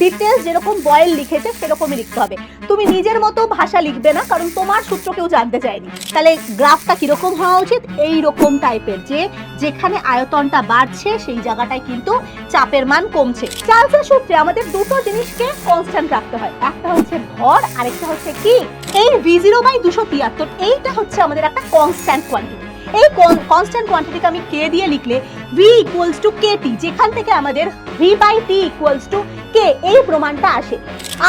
Details যেরকম boil লিখেছে, সেরকমই লিখতে হবে। তুমি নিজের মতো ভাষা লিখবে না, কারণ তোমার সূত্র কেউ জানতে চায়নি। তাহলে গ্রাফটা কীরকম হওয়া উচিত? এই রকম টাইপের যে, যেখানে আয়তনটা বাড়ছে, সেই জায়গাটায় কিন্তু চাপের মান কমছে। চার্লসের সূত্রে আমাদের দুটো জিনিসকে কনস্ট্যান্ট রাখতে হয়। একটা হচ্ছে ভর, আরেকটা হচ্ছে কি? এই ভি জিরো বাই দুশো তিয়াত্তর, এইটা হচ্ছে আমাদের একটা কনস্ট্যান্ট কোয়ান্টিটি এই কনস্ট্যান্ট কোয়ান্টিটিকে আমি কে দিয়ে লিখলে V equals to K T যেখান থেকে আমাদের V by T equals to K এই প্রমাণটা আসে?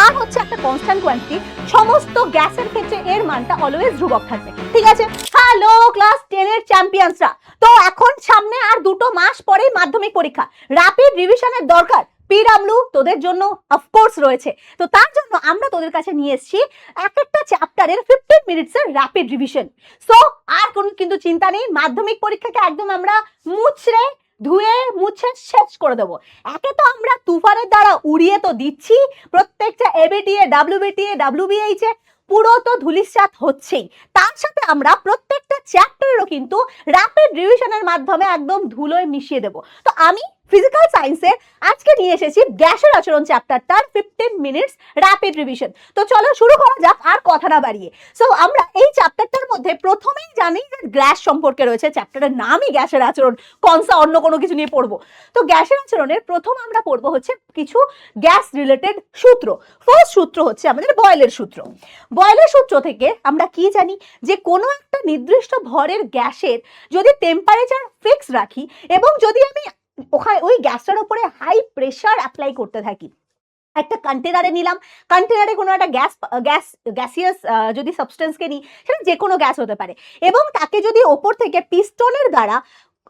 আর হচ্ছে একটা কনস্ট্যান্ট কোয়ান্টিটি সমস্ত গ্যাসের ক্ষেত্রে এর মানটা অলওয়েজ ধ্রুবক থাকবে। ঠিক আছে? হ্যালো ক্লাস টেন এর চ্যাম্পিয়ন্সরা তো এখন সামনে আর দুটো মাস পরেই মাধ্যমিক পরীক্ষা। র্যাপিড রিভিশনের দরকার। পিডাব্লিউ তোদের জন্য অফকোর্স রয়েছে। তো তার জন্য আমরা তোদের কাছে নিয়ে এসেছি এক একটা চ্যাপ্টারের ফিফটিন মিনিটসের র্যাপিড রিভিশন সো আর কোনো কিন্তু চিন্তা নেই, মাধ্যমিক পরীক্ষাকে একদম আমরা মুছড়ে ধুয়ে মুছে শেষ করে দেবো। একে তো আমরা তুফানের দ্বারা উড়িয়ে তো দিচ্ছি, প্রত্যেকটা এবিটিএ ডাব্লিউবিটিএ এ। পুরো তো ধুলিশ্চাত হচ্ছেই। তার সাথে আমরা প্রত্যেকটা চ্যাপ্টারেরও কিন্তু র্যাপিড রিভিশনের মাধ্যমে একদম ধুলোয় মিশিয়ে দেব। তো আমি ফিজিক্যাল সায়েন্সে আজকে নিয়ে এসেছি গ্যাসের আচরণ চ্যাপ্টারটার ফিফটিন মিনিটস র্যাপিড রিভিশন তো চলো শুরু করা যাক আর কথা না বাড়িয়ে। সো আমরা এই চ্যাপ্টারটার মধ্যে প্রথমেই জানি যে গ্যাস সম্পর্কে রয়েছে। চ্যাপ্টারের নামই গ্যাসের আচরণ, কনসা অন্য কোনো কিছু নিয়ে পড়ব। তো গ্যাসের আচরণের প্রথম আমরা পড়ব হচ্ছে কিছু গ্যাস রিলেটেড সূত্র। ফার্স্ট সূত্র হচ্ছে আমাদের বয়েলের সূত্র। বয়েলের সূত্র থেকে আমরা কি জানি যে কোনো একটা নির্দিষ্ট ভরের গ্যাসের যদি টেম্পারেচার ফিক্স রাখি এবং যদি আমি ওখানে ওই গ্যাসটার উপরে হাই প্রেশার অ্যাপ্লাই করতে থাকি। একটা কন্টেনারে নিলাম। কন্টেনারে কোনো একটা গ্যাস গ্যাস গ্যাসিয়াস যদি সাবস্টেন্সকে নিই, সেটা যে কোনো গ্যাস হতে পারে। এবং তাকে যদি ওপর থেকে পিস্টনের দ্বারা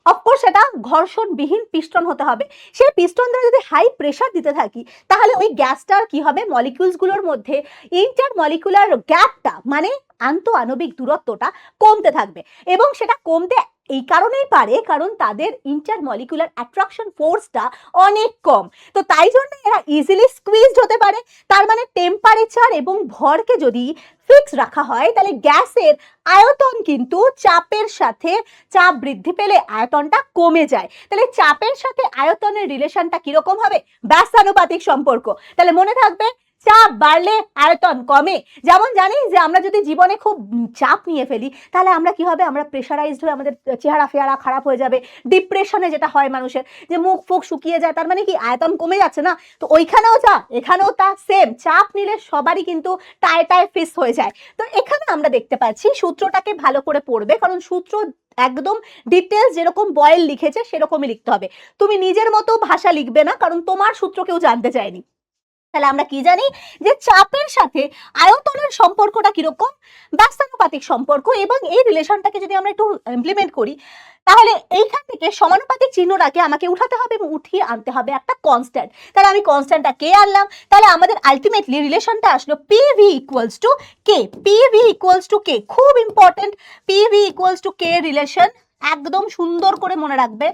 অফকোর্স সেটা ঘর্ষণবিহীন পিস্টন হতে হবে। সেই পিস্টন দ্বারা যদি হাই প্রেশার দিতে থাকি, তাহলে ওই গ্যাসটার কি হবে? মলিকিউলসগুলোর মধ্যে ইন্টার মলিকুলার গ্যাপটা মানে আন্ত আণবিক দূরত্বটা কমতে থাকবে। এবং সেটা কমতে এই কারণেই পারে, কারণ তাদের ইন্টার মলিকুলার অ্যাট্রাকশন ফোর্সটা অনেক কম। তো তাই জন্য এরা ইজিলি স্কুইজড হতে পারে। তার মানে টেম্পারেচার এবং ভরকে যদি ফিক্স রাখা হয়, তাহলে গ্যাসের আয়তন কিন্তু চাপের সাথে, চাপ বৃদ্ধি পেলে আয়তনটা কমে যায়। তাহলে চাপের সাথে আয়তনের রিলেশনটা কীরকম হবে? ব্যস্তানুপাতিক সম্পর্ক। তাহলে মনে থাকবে চাপ বাড়লে আয়তন কমে। যেমন জানি যে আমরা যদি জীবনে খুব চাপ নিয়ে ফেলি, তাহলে আমরা কি হবে? আমরা প্রেশারাইজড হয়ে আমাদের চেহারা ফেহারা খারাপ হয়ে যাবে। ডিপ্রেশনে যেটা হয় মানুষের, যে মুখ ফুক শুকিয়ে যায়, তার মানে কি আয়তন কমে যাচ্ছে না? তো ওইখানেও যা, এখানেও তা সেম চাপ নিলে সবারই কিন্তু টায় টায় ফিস হয়ে যায়। তো এখানে আমরা দেখতে পাচ্ছি সূত্রটাকে ভালো করে পড়বে, কারণ সূত্র একদম ডিটেলস যেরকম বয়েল লিখেছে, সেরকমই লিখতে হবে। তুমি নিজের মতো ভাষা লিখবে না, কারণ তোমার সূত্র কেউ জানতে চায়নি। তাহলে আমরা কি জানি যে চাপের সাথে আয়তনের সম্পর্কটা কীরকম ব্যস্তানুপাতিক সম্পর্ক এবং এই রিলেশনটাকে যদি আমরা একটু ইমপ্লিমেন্ট করি, তাহলে এইখান থেকে সমানুপাতিক চিহ্নটাকে আমাকে উঠাতে হবে এবং উঠিয়ে আনতে হবে একটা কনস্ট্যান্ট তাহলে আমি কনস্ট্যান্টটা কে আনলাম? তাহলে আমাদের আলটিমেটলি রিলেশনটা আসলো P V equals to K P V equals to K খুব important P V equals to K relation একদম সুন্দর করে মনে রাখবে।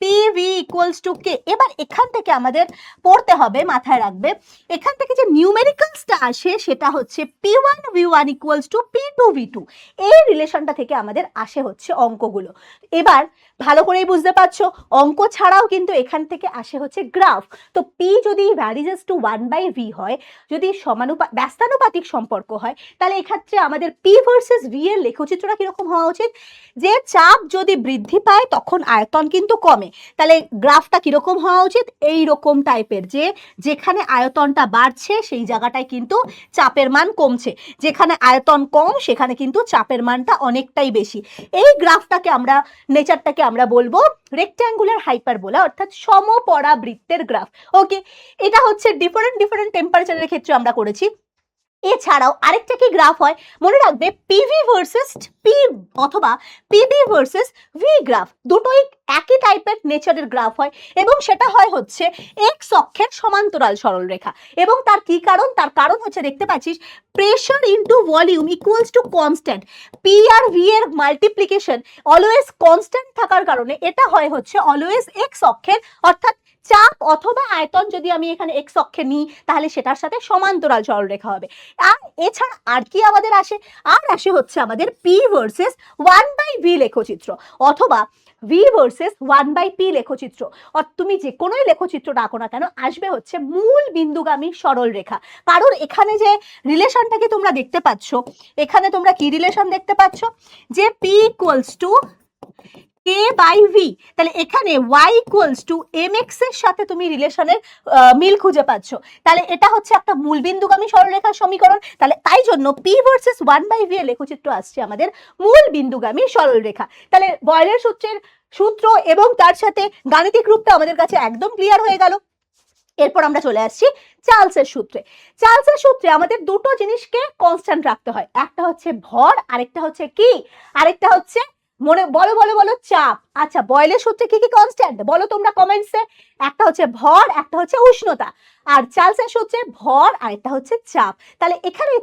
P V equals to K এবার এখান থেকে আমাদের পড়তে হবে, মাথায় রাখবে। এখান থেকে যে নিউমেরিক্যালসটা আসে, সেটা হচ্ছে P one V one equals to P two V two এই রিলেশনটা থেকে আমাদের আসে হচ্ছে অঙ্কগুলো। এবার ভালো করেই বুঝতে পারছ, অঙ্ক ছাড়াও কিন্তু এখান থেকে আসে হচ্ছে গ্রাফ তো পি যদি varies to one by V হয়, যদি সমানুপা ব্যস্তানুপাতিক সম্পর্ক হয়, তাহলে এক্ষেত্রে আমাদের পি ভার্সেস ভি এর লেখচিত্রটা কীরকম হওয়া উচিত? যে চাপ যদি বৃদ্ধি পায়, তখন আয়তন কিন্তু কমে। তাহলে গ্রাফটা কীরকম হওয়া উচিত? এই রকম টাইপের যে, যেখানে আয়তনটা বাড়ছে, সেই জায়গাটায় কিন্তু চাপের মান কমছে। যেখানে আয়তন কম, সেখানে কিন্তু চাপের মানটা অনেকটাই বেশি। এই গ্রাফটাকে আমরা, নেচারটাকে আমরা বলব রেক্ট্যাঙ্গুলার হাইপারবোলা অর্থাৎ সমপরাবৃত্তের গ্রাফ। ওকে এটা হচ্ছে ডিফারেন্ট ডিফারেন্ট টেম্পারেচারের ক্ষেত্রে আমরা করেছি। এছাড়াও আরেকটা কি গ্রাফ হয়? মনে রাখবে পিভি ভার্সেস পি অথবা পিবি ভার্সেস ভি গ্রাফ দুটোই একই টাইপের নেচারের গ্রাফ হয় এবং সেটা হয় হচ্ছে এক্স অক্ষের সমান্তরাল সরলরেখা। এবং তার কি কারণ? তার কারণ হচ্ছে, দেখতে পাচ্ছিস pressure into volume equals to constant P R V এর মাল্টিপ্লিকেশন অলওয়েজ কনস্ট্যান্ট থাকার কারণে এটা হয় হচ্ছে অলওয়েজ এক্স অক্ষের, অর্থাৎ চাপ অথবা আয়তন যদি আমি এখানে এক্স অক্ষে নিই, তাহলে সেটার সাথে সমান্তরাল সরলরেখা হবে। আর এছাড়া আর কি আমাদের আসে? আর আসে হচ্ছে আমাদের P versus one by V লেখচিত্র অথবা V versus one by P লেখচিত্র। আর তুমি যে কোনোই লেখচিত্রটা আঁকো না কেন, আসবে হচ্ছে মূল বিন্দুগামী সরল রেখা কারণ এখানে যে রিলেশনটাকে তোমরা দেখতে পাচ্ছ, এখানে তোমরা কি রিলেশন দেখতে পাচ্ছ? যে P equals to K by V তাহলে এখানে ওয়াই ইকুয়ালস টু এম এর সাথে তুমি রিলেশনের মিল খুঁজে পাচ্ছ। তাহলে এটা হচ্ছে একটা মূল বিন্দুগামী সরলরেখার সমীকরণ। তাহলে তাই জন্য P versus one by V এর লেখচিত্র আসছে আমাদের মূল বিন্দুগামী সরলরেখা। তাহলে বয়লের সূত্রের সূত্র এবং তার সাথে গাণিতিক রূপটা আমাদের কাছে একদম ক্লিয়ার হয়ে গেল। এরপর আমরা চলে আসছি চার্লসের সূত্রে। চার্লসের সূত্রে আমাদের দুটো জিনিসকে কনস্ট্যান্ট রাখতে হয়। একটা হচ্ছে ভর, আরেকটা হচ্ছে কি? আরেকটা হচ্ছে মনে বলো বলো বলো চাপ। আচ্ছা বয়লের সূত্রে কি কি কনস্ট্যান্ট বলো তোমরা কমেন্টসে একটা হচ্ছে ভর, একটা হচ্ছে উষ্ণতা। আর চার্লসের সূত্রে ভর আর একটা হচ্ছে চাপ। তাহলে এখানে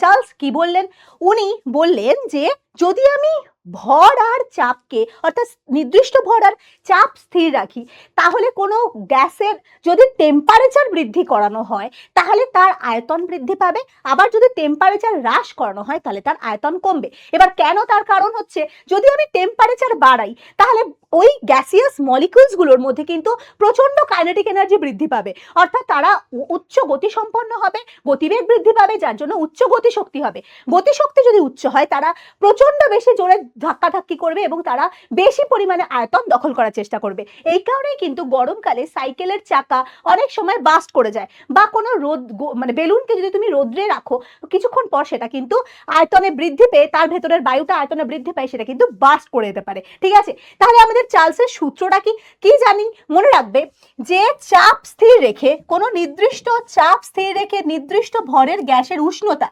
চার্লস কি বললেন? উনি বললেন যে, যদি আমি ভর আর চাপকে, অর্থাৎ নির্দিষ্ট ভর আর চাপ স্থির রাখি, তাহলে কোনো গ্যাসের যদি টেম্পারেচার বৃদ্ধি করানো হয়, তাহলে তার আয়তন বৃদ্ধি পাবে। আবার যদি টেম্পারেচার হ্রাস করানো হয়, তাহলে তার আয়তন কমবে। এবার কেন তার কারণ হচ্ছে, যদি আমি টেম্পারেচার বাড়াই, তাহলে ওই গ্যাসিয়াস মলিকিউলসগুলোর মধ্যে কিন্তু প্রচণ্ড কাইনেটিক এনার্জি বৃদ্ধি পাবে। অর্থাৎ তারা উচ্চ গতি সম্পন্ন হবে, গতিবেগ বৃদ্ধি পাবে, যার জন্য উচ্চ গতিশক্তি হবে। গতিশক্তি যদি উচ্চ হয়, তারা প্রচণ্ড বেশি জোরে ধাক্কাধাক্কি করবে এবং তারা বেশি পরিমাণে আয়তন দখল করার চেষ্টা করবে। এই কারণেই কিন্তু গরমকালে সাইকেলের চাকা অনেক সময় বাস্ট করে যায় বা কোনো রোদ মানে বেলুনকে যদি তুমি রোদ্রে রাখো, কিছুক্ষণ পর সেটা কিন্তু আয়তনে বৃদ্ধি পেয়ে, তার ভেতরের বায়ুটা আয়তনে বৃদ্ধি পায়, সেটা কিন্তু বাস্ট করে যেতে পারে। ঠিক আছে? তাহলে আমাদের চার্লসের সূত্রটা কি? কি জানি? মনে রাখবে যে চাপ স্থির রেখে, কোনো নির্দিষ্ট চাপ স্থির রেখে নির্দিষ্ট ভরের গ্যাসের উষ্ণতা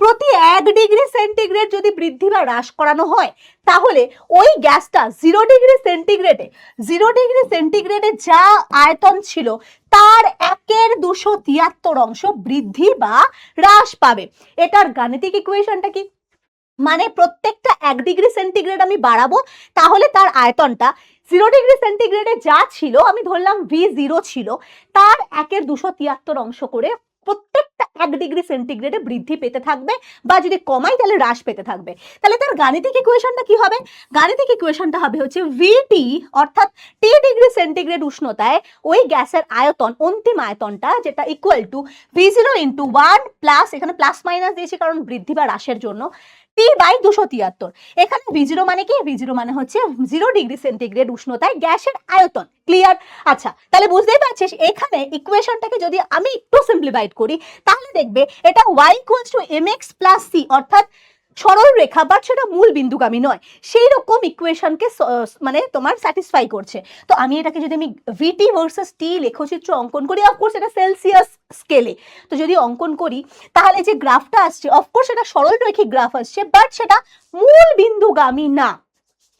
প্রতি এক ডিগ্রি সেন্টিগ্রেড যদি বৃদ্ধি বা হ্রাস করানো হয়, তাহলে ওই গ্যাসটা জিরো ডিগ্রি সেন্টিগ্রেডে, জিরো ডিগ্রি সেন্টিগ্রেডে যা আয়তন ছিল, তার একের দুশো তিয়াত্তর অংশ বৃদ্ধি বা হ্রাস পাবে। এটার গাণিতিক ইকুয়েশনটা কি? মানে প্রত্যেকটা এক ডিগ্রি সেন্টিগ্রেড আমি বাড়াবো, তাহলে তার আয়তনটা জিরো ডিগ্রি সেন্টিগ্রেডে যা ছিল, আমি ধরলাম ভি জিরো ছিল, তার একের দুশো তিয়াত্তর অংশ করে প্রত্যেকটা এক ডিগ্রি সেন্টিগ্রেডে বৃদ্ধি পেতে থাকবে বা যদি কমাই তাহলে হ্রাস পেতে থাকবে। তাহলে তার গাণিতিক ইকুয়েশনটা কি হবে? গাণিতিক ইকুয়েশনটা হবে হচ্ছে ভিটি অর্থাৎ টি ডিগ্রি সেন্টিগ্রেড উষ্ণতায় ওই গ্যাসের আয়তন, অন্তিম আয়তনটা যেটা equal to V zero into one plus এখানে প্লাস মাইনাস দিয়েছি কারণ বৃদ্ধি বা হ্রাসের জন্য। টি বাই দুশো তিয়াত্তর। এখানে ভি জিরো মানে কি? ভি জিরো মানে হচ্ছে জিরো ডিগ্রি সেন্টিগ্রেড উষ্ণতায় গ্যাসের আয়তন। ক্লিয়ার আচ্ছা তাহলে বুঝতেই পারছিস, এখানে ইকুয়েশনটাকে যদি আমি একটু সিম্পলিফাইড করি, তাহলে দেখবে এটা Y equals to M X plus C অর্থাৎ সরল রেখা বাট সেটা মূল বিন্দুগামী নয় সেই রকম ইকুয়েশনকে মানে তোমার স্যাটিসফাই করছে। তো আমি এটাকে যদি আমি ভিটি ভার্সেস টি লেখচিত্র অঙ্কন করি অফকোর্স এটা সেলসিয়াস স্কেলে তো যদি অঙ্কন করি, তাহলে যে গ্রাফটা আসছে অফকোর্স সেটা সরল রৈখিক গ্রাফ আসছে বাট সেটা মূল বিন্দুগামী না।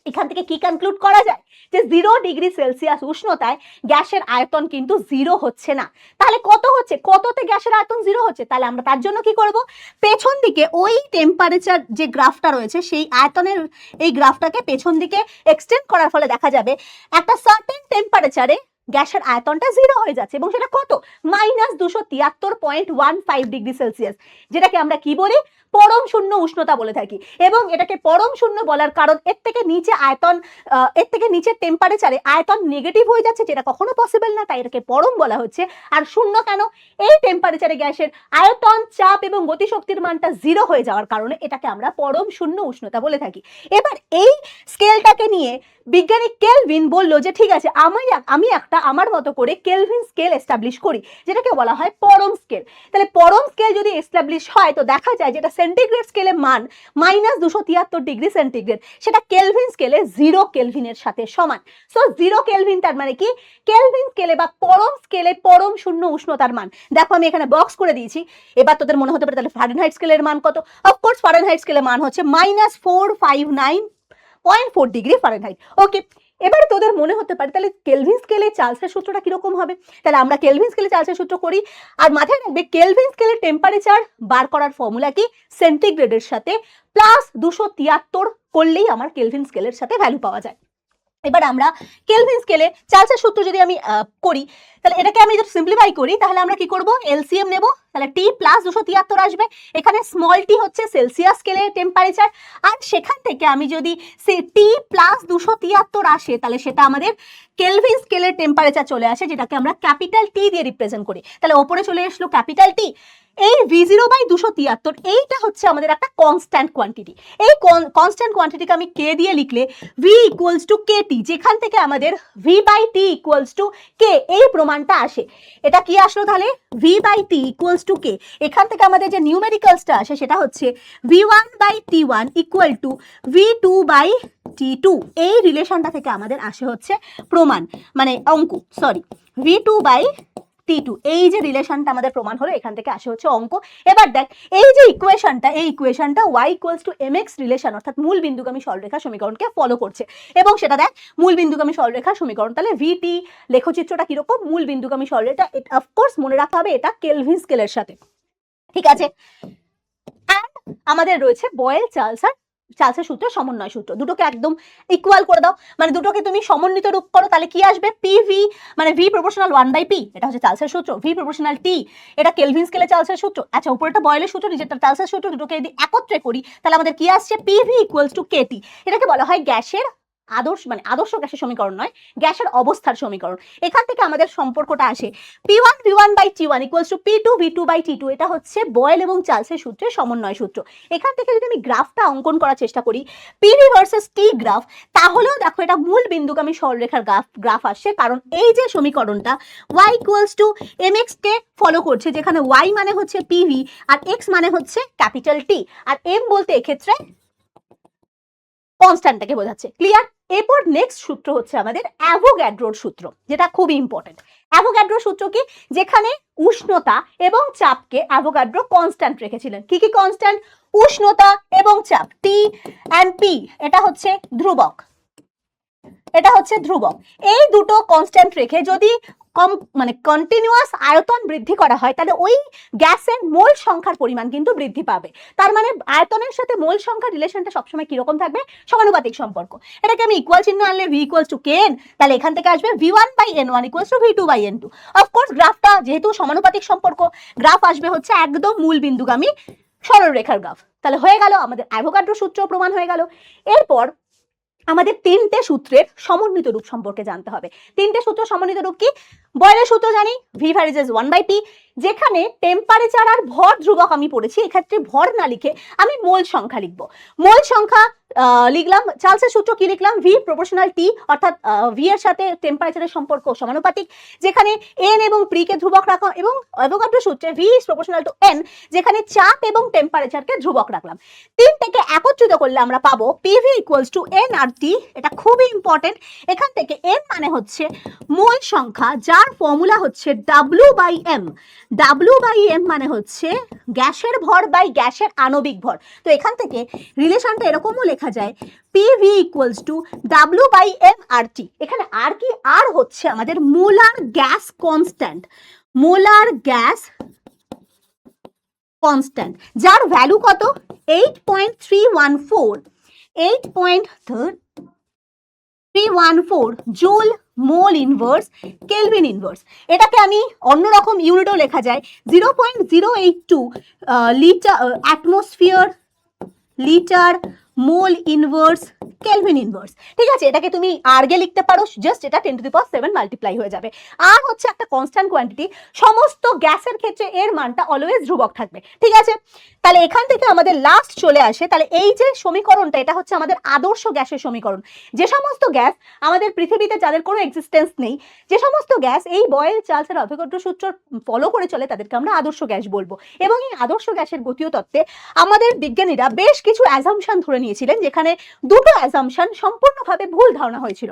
এখান থেকে কি কনক্লুড করা যায়? যে জিরো ডিগ্রি সেলসিয়াস উষ্ণতায় গ্যাসের আয়তন কিন্তু জিরো হচ্ছে না। তাহলে কত হচ্ছে? কততে গ্যাসের আয়তন জিরো হচ্ছে? তাহলে আমরা তার জন্য কি করব? পেছন দিকে ওই টেম্পারেচার যে গ্রাফটা রয়েছে, সেই আয়তনের এই গ্রাফটাকে পেছন দিকে এক্সটেন্ড করার ফলে দেখা যাবে একটা সার্টেন টেম্পারেচারে গ্যাসের আয়তনটা জিরো হয়ে যাচ্ছে এবং সেটা কত? মাইনাস দুশো তিয়াত্তর point one five degree Celsius যেটাকে আমরা কি বলি? পরম শূন্য উষ্ণতা বলে থাকি। এবং এটাকে পরম শূন্য বলার কারণ এর থেকে নিচে আয়তন এর থেকে নিচের টেম্পারেচারে আয়তন নেগেটিভ হয়ে যাচ্ছে, যেটা কখনো পসিবল না, তাই এটাকে পরম বলা হচ্ছে। আর শূন্য কেন? এই টেম্পারেচারে গ্যাসের আয়তন, চাপ এবং গতিশক্তির মানটা জিরো হয়ে যাওয়ার কারণে এটাকে আমরা পরম শূন্য উষ্ণতা বলে থাকি। এবার এই স্কেলটাকে নিয়ে বিজ্ঞানী কেলভিন বলল যে, ঠিক আছে, আমি আমি একটা আমার মতো করে কেলভিন স্কেল এস্টাবলিশ করি, যেটাকে বলা হয় পরম স্কেল তাহলে পরম স্কেল যদি এস্টাবলিশ হয়, তো দেখা যায় যেটা সেন্টিগ্রেড স্কেলে মান মাইনাস দুশো তিয়াত্তর ডিগ্রি সেন্টিগ্রেড সেটা কেলভিন স্কেলে জিরো কেলভিনের সাথে সমান। সো জিরো কেলভিন তার মানে কি? কেলভিন স্কেলে বা পরম স্কেলে পরম শূন্য উষ্ণতার মান। দেখো, আমি এখানে বক্স করে দিয়েছি। এবার তোদের মনে হতে পারে তাহলে ফারেনহাইট স্কেলের মান কত? অফকোর্স ফারেনহাইট স্কেলের মান হচ্ছে minus four five nine point four degree Fahrenheit okay এবারে তোদের মনে হতে পারে, তাহলে কেলভিন স্কেলে চার্লসের সূত্রটা কীরকম হবে? তাহলে আমরা কেলভিন স্কেলে চার্লসের সূত্র করি, আর মাথায় রাখবে কেলভিন স্কেলের টেম্পারেচার বার করার ফর্মুলা কি? সেন্টিগ্রেডের সাথে প্লাস দুশো তিয়াত্তর করলেই আমার কেলভিন স্কেলের সাথে ভ্যালু পাওয়া যায়। এবার আমরা কেলভিন স্কেলে চার্লসের সূত্র যদি আমি করি, তাহলে এটাকে আমি যদি সিম্পলিফাই করি, তাহলে আমরা কি করব? এলসিএম নেব। তাহলে টি প্লাস দুশো তিয়াত্তর আসবে। এখানে স্মল টি হচ্ছে সেলসিয়াস স্কেলে টেম্পারেচার আর সেখান থেকে আমি যদি সে টি প্লাস দুশো তিয়াত্তর আসে, তাহলে সেটা আমাদের কেলভিন স্কেলের টেম্পারেচার চলে আসে, যেটাকে আমরা ক্যাপিটাল টি দিয়ে রিপ্রেজেন্ট করি। তাহলে ওপরে চলে আসলো ক্যাপিটাল টি এই ভি জিরো বাই দুশো তিয়াত্তর, এইটা হচ্ছে আমাদের একটা কনস্ট্যান্ট কোয়ান্টিটি এই কনস্ট্যান্ট কোয়ান্টিটিকে আমি কে দিয়ে লিখলে V equals to K T যেখান থেকে আমাদের V by T equals to K এই প্রমাণটা আসে। এটা কি আসলো তাহলে? V by T equals to K এখান থেকে আমাদের যে নিউমেরিক্যালসটা আসে, সেটা হচ্ছে V one by T one equal to V two by T two এই রিলেশনটা থেকে আমাদের আসে হচ্ছে প্রমাণ মানে অঙ্ক sorry V two by T two এই যে রিলেশনটা আমাদের প্রমাণ হলো, এখান থেকে আসে হচ্ছে অঙ্ক। এবার দেখ, এই যে ইকুয়েশনটা এই ইকুয়েশনটা Y equals to M X relation অর্থাৎ মূল বিন্দুগামী সরলরেখা সমীকরণকে ফলো করছে। এবং সেটা দেখ, মূল বিন্দুগামী সরলরেখার সমীকরণ, তাহলে ভিটি লেখচিত্রটা কীরকম? মূল বিন্দুগামী সরলরেখা অফকোর্স মনে রাখা হবে এটা কেলভিন স্কেলের সাথে। ঠিক আছে? আমাদের রয়েছে বয়েল চার্লস আর চার্লসের সূত্র, সমন্বয় সূত্র। দুটোকে একদম ইকুয়াল করে দাও। মানে দুটোকে তুমি সমন্বিত রূপ করো, তাহলে কি আসবে? পি ভি মানে V proportional one by P এটা হচ্ছে চার্লসের সূত্র। ভি প্রপোর্শনাল টি এটা কেলভিন স্কেলে চার্লসের সূত্র। আচ্ছা উপরেটা বয়েলের সূত্র নিচেরটা চার্লসের সূত্র, দুটোকে যদি একত্রে করি, তাহলে আমাদের কি আসছে? P V equals to KT এটাকে বলা হয় গ্যাসের আদর্শ মানে আদর্শ গ্যাসের সমীকরণ নয়, গ্যাসের অবস্থার সমীকরণ। এখান থেকে আমাদের সম্পর্কটা আসে P one V one by T one equals to P two V two by T two এটা হচ্ছে বয়েল এবং চার্লসের সূত্রের সমন্বয় সূত্র। এখান থেকে যদি আমি গ্রাফটা অঙ্কন করার চেষ্টা করি পিভি ভার্সেস টি গ্রাফ তাহলেও দেখো এটা মূল বিন্দুগামী সরলরেখার গ্রাফ গ্রাফ আসছে, কারণ এই যে সমীকরণটা Y equals to M X K follow করছে, যেখানে ওয়াই মানে হচ্ছে পিভি আর এক্স মানে হচ্ছে ক্যাপিটাল টি আর এম বলতে এক্ষেত্রে কনস্ট্যান্টটাকে বোঝাচ্ছে। ক্লিয়ার এরপর নেক্সট সূত্র হচ্ছে আমাদের অ্যাভোগ্যাড্রোর সূত্র, যেটা খুব ইম্পর্টেন্ট অ্যাভোগ্যাড্রো সূত্র কি? যেখানে উষ্ণতা এবং চাপকে অ্যাভোগ্যাড্রো কনস্ট্যান্ট রেখেছিলেন। কি কি কনস্ট্যান্ট উষ্ণতা এবং চাপ টি অ্যান্ড পি এটা হচ্ছে ধ্রুবক। এটা হচ্ছে ধ্রুবক। এই দুটো কনস্ট্যান্ট রেখে যদি কম মানে কন্টিনিউয়াস আয়তন বৃদ্ধি করা হয়, তাহলে ওই গ্যাসের মোল সংখ্যার পরিমাণ কিন্তু বৃদ্ধি পাবে। তার মানে আয়তনের সাথে মোল সংখ্যার রিলেশনটা সবসময় কীরকম থাকবে? সমানুপাতিক সম্পর্ক। এটাকে আমি ইকুয়াল চিহ্ন আনলে V equals to K N তাহলে এখান থেকে আসবে V one by N one equals to V two by N two of course গ্রাফটা যেহেতু সমানুপাতিক সম্পর্ক গ্রাফ আসবে হচ্ছে একদম মূল বিন্দুগামী সরলরেখার গ্রাফ তাহলে হয়ে গেল, আমাদের অ্যাভোগাড্রো সূত্র প্রমাণ হয়ে গেল। এরপর আমাদের তিনটে সূত্রের সমন্বিত রূপ সম্পর্কে জানতে হবে। তিনটে সূত্র সমন্বিত রূপ কি? বয়লের সূত্র জানি V varies one by T যেখানে টেম্পারেচার আর ভর ধ্রুবক আমি পড়েছি, এক্ষেত্রে ভর না লিখে আমি মোল সংখ্যা লিখব। মোল সংখ্যা লিখলাম চার্লসের সূত্র কি লিখলাম? ভি প্রপোর্শনাল টি অর্থাৎ ভি এর সাথে টেম্পারেচারের সম্পর্ক সমানুপাতিক, যেখানে এন এবং প্রিকে ধ্রুবক রাখা, এবং অ্যাভোগাড্রো সূত্রে V is proportional to N যেখানে চাপ এবং টেম্পারেচারকে ধ্রুবক রাখলাম। তিনটাকে একত্রিত করলে আমরা পাবো PV equals to N R T এটা খুবই ইম্পর্টেন্ট এখান থেকে এন মানে হচ্ছে মোল সংখ্যা, যার ফর্মুলা হচ্ছে W by M W by M মানে হচ্ছে গ্যাসের ভর বাই গ্যাসের আণবিক ভর। তো এখান থেকে রিলেশনটা এরকমও লেখা যায় PV equals to W by M R T এখানে আর কি? আর হচ্ছে আমাদের molar gas constant molar gas constant যার ভ্যালু কত? Eight point three one four eight point one four joule mole inverse kelvin inverse এটাকে আমি অন্যরকম ইউনিটও লেখা যায়। Zero point zero eight two litre atmosphere litre mole inverse kelvin inverse ঠিক আছে, এটাকে তুমি আর্গে লিখতে পারো জাস্ট এটা ten to the power seven multiply হয়ে যাবে। আর হচ্ছে একটা কনস্ট্যান্ট কোয়ান্টিটি সমস্ত গ্যাসের ক্ষেত্রে এর মানটা অলওয়েজ ধ্রুবক থাকবে। ঠিক আছে? তাহলে এখান থেকে আমাদের লাস্ট চলে আসে, তাহলে এই যে সমীকরণটা, এটা হচ্ছে আমাদের আদর্শ গ্যাসের সমীকরণ। যে সমস্ত গ্যাস আমাদের পৃথিবীতে যাদের কোনো এক্সিস্টেন্স নেই, যে সমস্ত গ্যাস এই বয়েল, চার্লসের অভিজ্ঞ সূত্র ফলো করে চলে, তাদেরকে আমরা আদর্শ গ্যাস বলব। এবং এই আদর্শ গ্যাসের গতীয় তত্ত্বে আমাদের বিজ্ঞানীরা বেশ কিছু অ্যাজামশন ধরে নিয়েছিলেন যেখানে দুটো অ্যাসামশন সম্পূর্ণভাবে ভুল ধারণা হয়েছিল।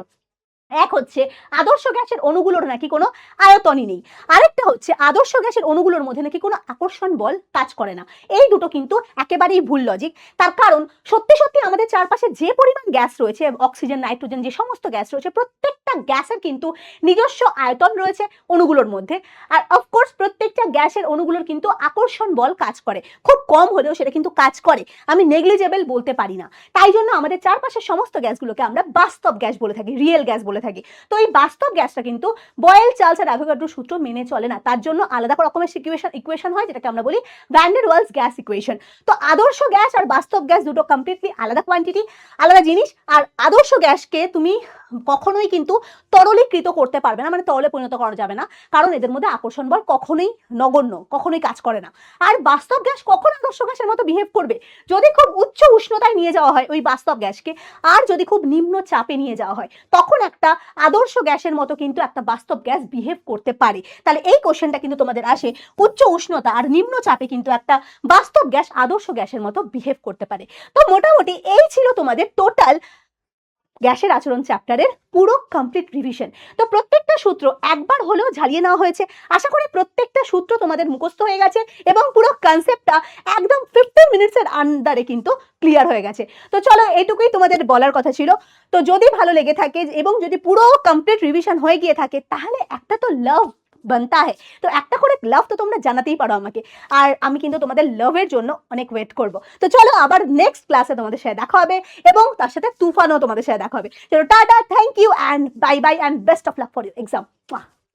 এক হচ্ছে আদর্শ গ্যাসের অণুগুলোর নাকি কোনো আয়তনই নেই। আরেকটা হচ্ছে আদর্শ গ্যাসের অণুগুলোর মধ্যে নাকি কোনো আকর্ষণ বল কাজ করে না। এই দুটো কিন্তু একেবারেই ভুল লজিক তার কারণ সত্যি সত্যি আমাদের চারপাশে যে পরিমাণ গ্যাস রয়েছে অক্সিজেন নাইট্রোজেন যে সমস্ত গ্যাস রয়েছে, প্রত্যেকটা গ্যাসের কিন্তু নিজস্ব আয়তন রয়েছে অণুগুলোর মধ্যে। আর অফকোর্স প্রত্যেকটা গ্যাসের অণুগুলোর কিন্তু আকর্ষণ বল কাজ করে। খুব কম হলেও সেটা কিন্তু কাজ করে। আমি নেগলিজেবল বলতে পারি না। তাই জন্য আমাদের চারপাশের সমস্ত গ্যাসগুলোকে আমরা বাস্তব গ্যাস বলে থাকি রিয়েল গ্যাস বলে থাকি। তো এই বাস্তব গ্যাসটা কিন্তু বয়েল চার্লস আর অ্যাভোগাড্রো সূত্র মেনে চলে না। তার জন্য আলাদা রকমের ইকুয়েশন ইকুয়েশন হয়, যেটাকে আমরা বলি ভ্যান্ডের ওয়ালস গ্যাস ইকুয়েশন তো আদর্শ গ্যাস আর বাস্তব গ্যাস দুটো কমপ্লিটলি আলাদা কোয়ান্টিটি আলাদা জিনিস। আর আদর্শ গ্যাসকে তুমি কখনোই কিন্তু তরলীকৃত করতে পারবে না মানে তরলে পরিণত করা যাবে না। কারণ এদের মধ্যে আকর্ষণ বল কখনোই নগণ্য, কখনোই কাজ করে না। আর বাস্তব গ্যাস কখন আদর্শ গ্যাসের মতো বিহেভ করবে? যদি খুব উচ্চ উষ্ণতায় নিয়ে যাওয়া হয় ওই বাস্তব গ্যাসকে, আর যদি খুব নিম্ন চাপে নিয়ে যাওয়া হয়, তখন একটা আদর্শ গ্যাসের মতো কিন্তু একটা বাস্তব গ্যাস বিহেভ করতে পারে। তাহলে এই কোশ্চেনটা কিন্তু তোমাদের আসে উচ্চ উষ্ণতা আর নিম্ন চাপে কিন্তু একটা বাস্তব গ্যাস আদর্শ গ্যাসের মতো বিহেভ করতে পারে। তো মোটামুটি এই ছিল তোমাদের টোটাল গ্যাসের আচরণ চ্যাপ্টারের পুরো কমপ্লিট রিভিশন তো প্রত্যেকটা সূত্র একবার হলেও ঝালিয়ে নেওয়া হয়েছে। আশা করি প্রত্যেকটা সূত্র তোমাদের মুখস্থ হয়ে গেছে এবং পুরো কনসেপ্টটা একদম ফিফটিন মিনিটসের আন্ডারে কিন্তু ক্লিয়ার হয়ে গেছে। তো চলো এটুকুই তোমাদের বলার কথা ছিল। তো যদি ভালো লেগে থাকে এবং যদি পুরো কমপ্লিট রিভিশন হয়ে গিয়ে থাকে, তাহলে একটা তো লাভ বানতা হয় তো একটা করে লাভ তো তোমরা জানাতেই পারো আমাকে। আর আমি কিন্তু তোমাদের লাভের জন্য অনেক ওয়েট করব। তো চলো আবার নেক্সট ক্লাসে তোমাদের সাথে দেখা হবে এবং তার সাথে তুফানও তোমাদের সাথে দেখা হবে। চলো tata thank you and bye bye and best of love for your exam